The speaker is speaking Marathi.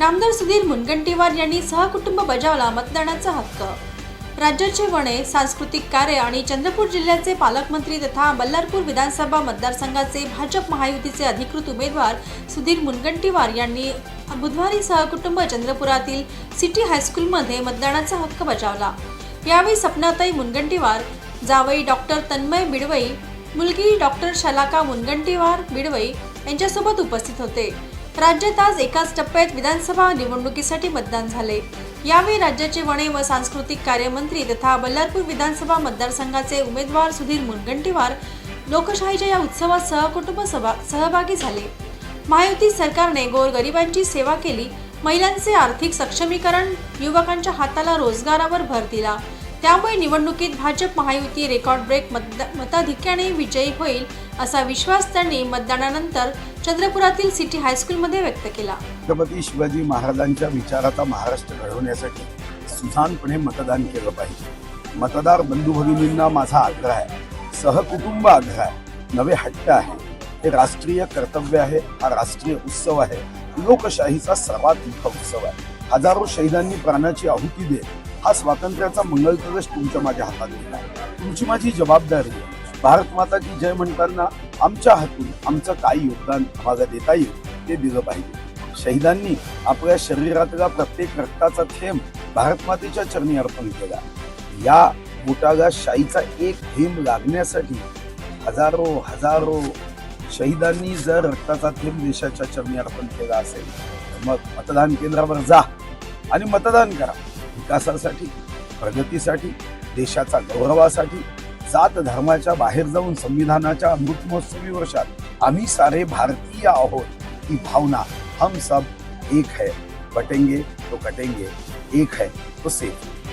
नामदार सुधीर मुनगंटीवार यांनी सहकुटुंब बजावला मतदानाचा हक्क. राज्याचे वने सांस्कृतिक कार्य आणि चंद्रपूर जिल्ह्याचे पालकमंत्री तथा बल्लारपूर विधानसभा मतदारसंघाचे भाजप महायुतीचे अधिकृत उमेदवार सुधीर मुनगंटीवार यांनी बुधवारी सहकुटुंब चंद्रपुरातील सिटी हायस्कूलमध्ये मतदानाचा हक्क बजावला. यावेळी सपनाताई मुनगंटीवार जावई डॉक्टर तन्मय बिडवई मुलगी डॉक्टर शलाका मुनगंटीवार बिडवई यांच्यासोबत उपस्थित होते. राज्यात आज एकाच टप्प्यात विधानसभा निवडणुकीसाठी मतदान झाले. यावेळी राज्याचे वने व सांस्कृतिक कार्यमंत्री तथा बल्लारपूर विधानसभा मतदारसंघाचे उमेदवार सुधीर मुनगंटीवार लोकशाहीच्या या उत्सवात सहकुटुंब सभा सहभागी झाले. महायुती सरकारने गोरगरिबांची सेवा केली. महिलांचे आर्थिक सक्षमीकरण युवकांच्या हाताला रोजगारावर भर दिला. त्यामुळे निवडणुकीत भाजप महायुती रेकॉर्ड ब्रेक मत मताधिक्याने विजयी होईल असा विश्वास त्यांनी मतदानानंतर चंद्रपुरातील सिटी हायस्कूलमध्ये व्यक्त केला. छत्रपती शिवाजी महाराजांच्या विचाराचा महाराष्ट्र घडवण्यासाठी सुजानपणे मतदान केलं पाहिजे. मतदार बंधू भगिनींना माझा आग्रह आहे सहकुटुंब आग्रह आहे नवे हट्ट आहे. हे राष्ट्रीय कर्तव्य आहे हा राष्ट्रीय उत्सव आहे लोकशाहीचा सर्वात मोठा उत्सव आहे. हजारो शहीदांनी प्राणाची आहुती देत हा स्वातंत्र्याचा मंगल कलश तुमच्या माझ्या हातात दिला आहे. तुमची माझी जबाबदारी आहे. भारत माता की जय म्हणताना आमच्या हातून आमचं काय योगदान माझा देता येईल ते दिलं पाहिजे. शहीदांनी आपल्या शरीरातला प्रत्येक रक्ताचा थेंब भारत मातेच्या चरणी अर्पण केला. या बोटाला शाईचा एक थेंब लागण्यासाठी हजारो हजारो शहीदांनी जर रक्ताचा थेंब देशाच्या चरणी अर्पण केला असेल तर मग मतदान केंद्रावर जा आणि मतदान करा. विकासासाठी प्रगतीसाठी देशाचा गौरवासाठी जात धर्माच्या बाहेर जाऊन संविधानाच्या अमृत महोत्सवी वर्षात आम्ही सारे भारतीय आहोत ही भावना हम सब एक है. बटेंगे तो कटेंगे एक है तो सेफ.